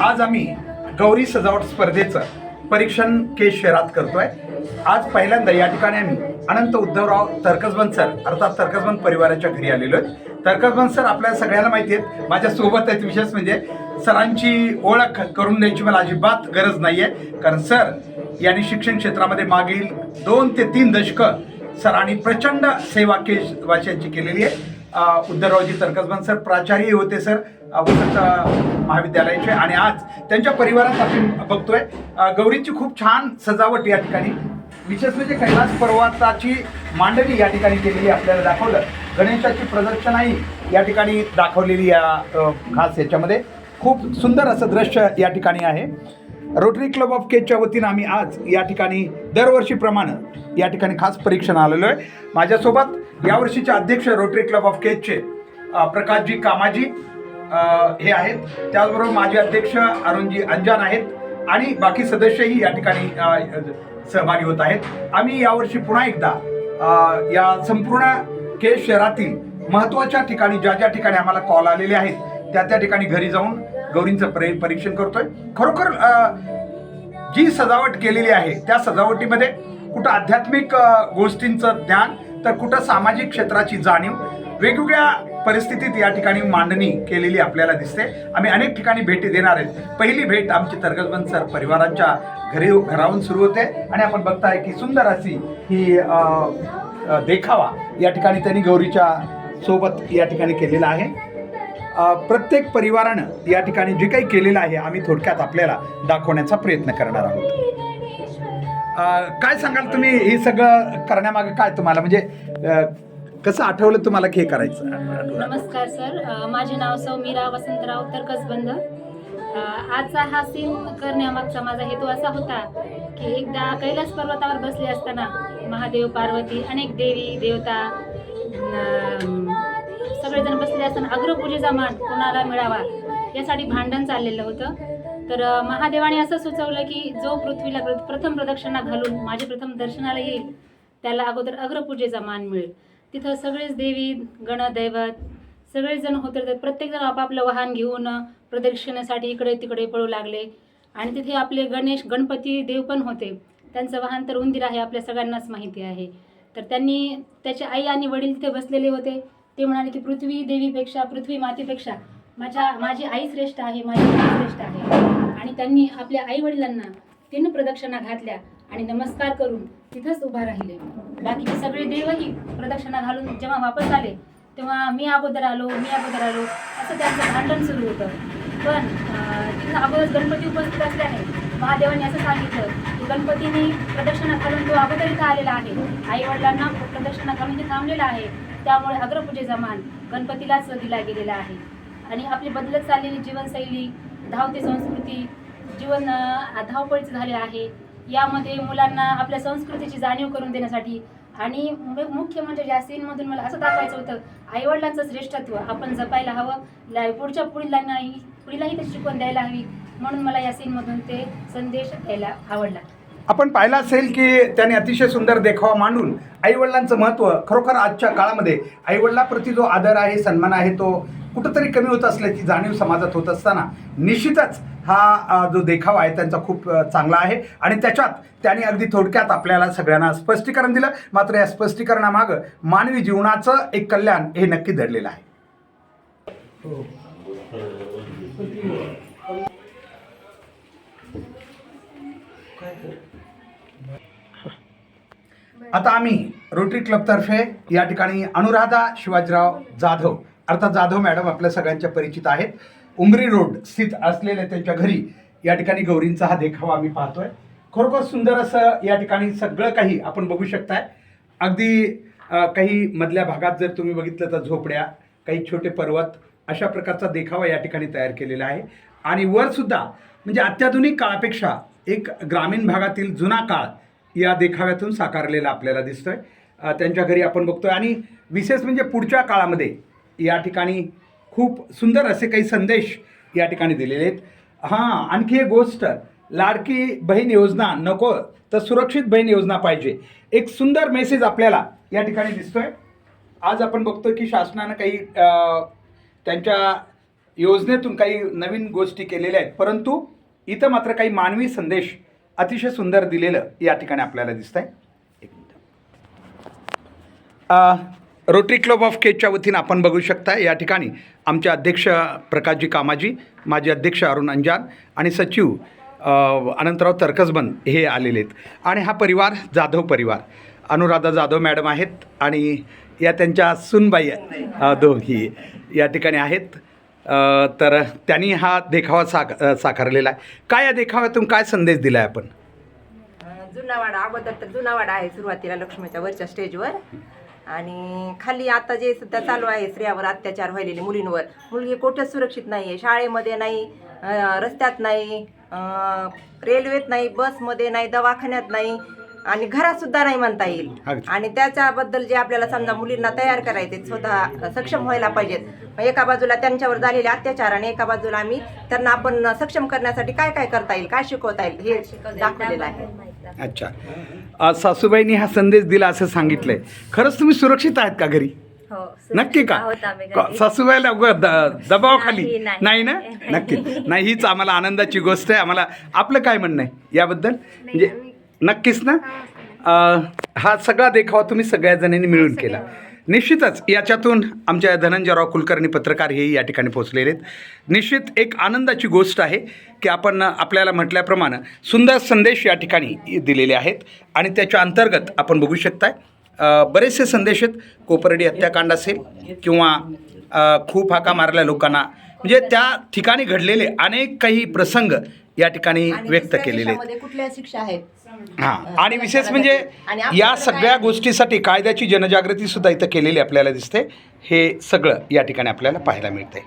आज आम्ही गौरी सजावट स्पर्धेचं परीक्षण केस शहरात करतोय. आज पहिल्यांदा या ठिकाणी आम्ही अनंत उद्धवराव तरकसबंद सर अर्थात तरकसबंद परिवाराच्या घरी आलेलो आहे तरकसबंद सर आपल्या सगळ्यांना माहिती आहेत माझ्या सोबत आहेत विशेष म्हणजे सरांची ओळख करून द्यायची मला अजिबात गरज नाही आहे कारण सर यांनी शिक्षण क्षेत्रामध्ये मागील दोन ते तीन दशकं सरांनी प्रचंड सेवा केश वाशांची केलेली आहे. उद्धवरावजी तरकसबंद सर प्राचार्य होते सर वसंत महाविद्यालयाचे. आणि आज त्यांच्या परिवारात आपण बघतोय गौरींची खूप छान सजावट या ठिकाणी. विशेष म्हणजे कैलास पर्वताची मांडणी या ठिकाणी केलेली आपल्याला दाखवलं. गणेशाची प्रदर्शनाही या ठिकाणी दाखवलेली या खास याच्यामध्ये. खूप सुंदर असं दृश्य या ठिकाणी आहे. रोटरी क्लब ऑफ केजच्या वतीनं आम्ही आज या ठिकाणी दरवर्षीप्रमाणे या ठिकाणी खास परीक्षण आलेलो आहे. माझ्यासोबत यावर्षीचे अध्यक्ष रोटरी क्लब ऑफ केजचे प्रकाशजी कामाजी हे आहेत. त्याचबरोबर माजी अध्यक्ष अरुणजी अंजान आहेत आणि बाकी सदस्यही या ठिकाणी सहभागी होत आहेत. आम्ही यावर्षी पुन्हा एकदा या संपूर्ण केज शहरातील महत्त्वाच्या ठिकाणी ज्या ज्या ठिकाणी आम्हाला कॉल आलेले आहेत त्या त्या ठिकाणी घरी जाऊन गौरींचं प्रे परीक्षण करतोय. खरोखर जी सजावट केलेली आहे त्या सजावटीमध्ये कुठं आध्यात्मिक गोष्टींचं ज्ञान तर कुठं सामाजिक क्षेत्राची जाणीव वेगवेगळ्या परिस्थितीत या ठिकाणी मांडणी केलेली आपल्याला दिसते. आम्ही अनेक ठिकाणी भेटी देणार आहेत. पहिली भेट आमची तरगजबंद सर परिवारांच्या घरी घराहून सुरू होते. आणि आपण बघताय की सुंदर अशी ही देखावा या ठिकाणी त्यांनी गौरीच्या सोबत या ठिकाणी केलेला आहे. प्रत्येक परिवारानं या ठिकाणी जे काही केलेलं आहे आम्ही थोडक्यात आपल्याला दाखवण्याचा प्रयत्न करणार आहोत. काय सांगाल तुम्ही? हे सगळं करण्यामागे काय तुम्हाला? म्हणजे कसं आठवलं तुम्हाला हे करायचं? नमस्कार सर. माझे नाव सौमीरा वसंतराव तर कसबंद आजचा हा सीन करण्यामागचा माझा हेतू असा होता की एकदा कैलास पर्वतावर बसले असताना महादेव पार्वती अनेक देवी देवता अम, असताना अग्रपूजेचा मान कोणाला मिळावा यासाठी भांडण चाललेलं होतं. तर महादेवाने असं सुचवलं की जो पृथ्वीला प्रथम प्रदक्षिणा घालून माझे प्रथम दर्शनाला येईल त्याला अगोदर अग्रपूजेचा मान मिळेल. तिथं सगळेच देवी गणदैवत सगळेजण होते. तर प्रत्येकजण आपापलं वाहन घेऊन प्रदक्षिणेसाठी इकडे तिकडे पळू लागले. आणि तिथे आपले गणेश गणपती देव पण होते. त्यांचं वाहन तर उंदीर आहे आपल्या सगळ्यांनाच माहिती आहे. तर त्यांनी त्याचे आई आणि वडील तिथे बसलेले होते. ते म्हणाले की पृथ्वी देवीपेक्षा पृथ्वी मातेपेक्षा माझ्या माझी आई श्रेष्ठ आहे माझी आई श्रेष्ठ आहे. आणि त्यांनी आपल्या आई वडिलांना तीन प्रदक्षिणा घातल्या आणि नमस्कार करून तिथंच उभा राहिले. बाकीचे सगळे देवही प्रदक्षिणा घालून जेव्हा वापस आले तेव्हा मी अगोदर आलो मी अगोदर आलो असं त्यांचं भांडण सुरू होतं. पण तिथं अगोदर गणपती उपस्थित असल्याने महादेवाने असं सांगितलं गणपतीने प्रदक्षिणा घालून तो अगोदर इथं आलेला आहे. आई वडिलांना प्रदक्षिणा घालून ते म्हणजे थांबलेला आहे. त्यामुळे अग्रपूजेचा मान गणपतीलाच दिला गेलेला आहे. आणि आपली बदलत चाललेली जीवनशैली धावते संस्कृती जीवन धावपळीचं झाले आहे. यामध्ये मुलांना आपल्या संस्कृतीची जाणीव करून देण्यासाठी आणि मुख्य म्हणजे या सीनमधून मला असं दाखवायचं होतं आईवडिलांचं श्रेष्ठत्व आपण जपायला हवं ला- पुढच्या पुढीलांनाही पुढीलाही ते शिकवण द्यायला हवी. म्हणून मला या सीनमधून ते संदेश द्यायला आवडला. आपण पाहिलं असेल की त्याने अतिशय सुंदर देखावा मांडून आईवडिलांचं महत्त्व खरोखर आजच्या काळामध्ये आईवडिलाप्रती जो आदर आहे सन्मान आहे तो कुठंतरी कमी होत असल्याची जाणीव समाजात होत असताना निश्चितच हा जो देखावा आहे त्यांचा खूप चांगला आहे. आणि त्याच्यात त्याने अगदी थोडक्यात आपल्याला सगळ्यांना स्पष्टीकरण दिलं. मात्र या स्पष्टीकरणामागं मानवी जीवनाचं एक कल्याण हे नक्की धरलेलं आहे. हो. आता आम्ही रोटरी क्लबतर्फे या ठिकाणी अनुराधा शिवाजीराव जाधव अर्थात जाधव मॅडम आपल्या सगळ्यांच्या परिचित आहेत. उमरी रोड स्थित असलेल्या त्यांच्या घरी या ठिकाणी गौरींचा हा देखावा आम्ही पाहतोय. खरोखर सुंदर असं या ठिकाणी सगळं काही आपण बघू शकताय. अगदी काही मधल्या भागात जर तुम्ही बघितलं तर झोपड्या काही छोटे पर्वत अशा प्रकारचा देखावा या ठिकाणी तयार केलेला आहे. आणि वरसुद्धा म्हणजे अत्याधुनिक काळापेक्षा एक ग्रामीण भागातील जुना काळ या देखाव्यातून साकारलेला आपल्याला दिसतोय. आहे त्यांच्या घरी आपण बघतोय. आणि विशेष म्हणजे पुढच्या काळामध्ये या ठिकाणी खूप सुंदर असे काही संदेश या ठिकाणी दिलेले आहेत. हां आणखी एक गोष्ट. लाडकी बहीण योजना नको तर सुरक्षित बहीण योजना पाहिजे. एक सुंदर मेसेज आपल्याला या ठिकाणी दिसतोय. आज आपण बघतोय की शासनानं काही त्यांच्या योजनेतून काही नवीन गोष्टी केलेल्या आहेत. परंतु इथं मात्र काही मानवी संदेश अतिशय सुंदर दिलेलं या ठिकाणी आपल्याला दिसत आहे एक मिनिट. रोटरी क्लब ऑफ केजच्या वतीनं आपण बघू शकता या ठिकाणी आमचे अध्यक्ष प्रकाशजी कामाजी माजी अध्यक्ष अरुण अंजान आणि सचिव अनंतराव तरकसबन हे आलेले आहेत. आणि हा परिवार जाधव परिवार. अनुराधा जाधव मॅडम आहेत आणि या त्यांच्या सुनबाई दोघी या ठिकाणी आहेत. तर त्यांनी हा देखावा साक साकारलेला आहे. काय या देखाव्यातून काय संदेश दिला आहे आपण जुनावाडा जुना वाडा अगोदर तर जुना वाडा आहे सुरुवातीला लक्ष्मीच्या वरच्या स्टेजवर. आणि खाली आता जे सध्या चालू आहे स्त्रियावर अत्याचार व्हायलेले मुलींवर. मुलगी कुठेच सुरक्षित नाही आहे शाळेमध्ये नाही रस्त्यात नाही रेल्वेत नाही बसमध्ये नाही दवाखान्यात नाही. आणि घरात सुद्धा नाही म्हणता येईल. आणि त्याच्याबद्दल जे आपल्याला समजा मुलींना तयार करायचे स्वतः सक्षम व्हायला पाहिजेत. एका बाजूला त्यांच्यावर झालेले अत्याचार आणि एका बाजूला आम्ही त्यांना आपण सक्षम करण्यासाठी काय काय करता येईल काय शिकवता येईल हे दाखवलेलं आहे. अच्छा. सासूबाईंनी हा संदेश दिला असं सांगितलंय. खरंच तुम्ही सुरक्षित आहात का घरी? हो नक्की का. सासूबाईला उगा द- दबावाखाली नाही, नाही. नाही ना? नक्की नाही हीच आम्हाला आनंदाची गोष्ट आहे. आम्हाला आपलं काय म्हणणं आहे याबद्दल? म्हणजे नक्कीच ना? हा सगळा देखावा तुम्ही सगळ्या जणांनी मिळून केला. निश्चितच याच्यातून आमच्या धनंजयराव कुलकर्णी पत्रकार हेही या ठिकाणी पोहोचलेले आहेत. निश्चित एक आनंदाची गोष्ट आहे की आपण आपल्याला म्हटल्याप्रमाणे सुंदर संदेश या ठिकाणी दिलेले आहेत आणि त्याच्या अंतर्गत आपण बघू शकताय बरेचसे संदेश आहेत. कोपर्डी हत्याकांड असेल किंवा खूप हाका मारल्या लोकांना. म्हणजे त्या ठिकाणी घडलेले अनेक काही प्रसंग या ठिकाणी व्यक्त केलेले आहेत. कुठल्या शिक्षा आहेत? हां आणि विशेष म्हणजे आणि या सगळ्या गोष्टीसाठी कायद्याची जनजागृती सुद्धा इथं केलेली आपल्याला दिसते. हे सगळं या ठिकाणी आपल्याला पाहायला मिळतंय.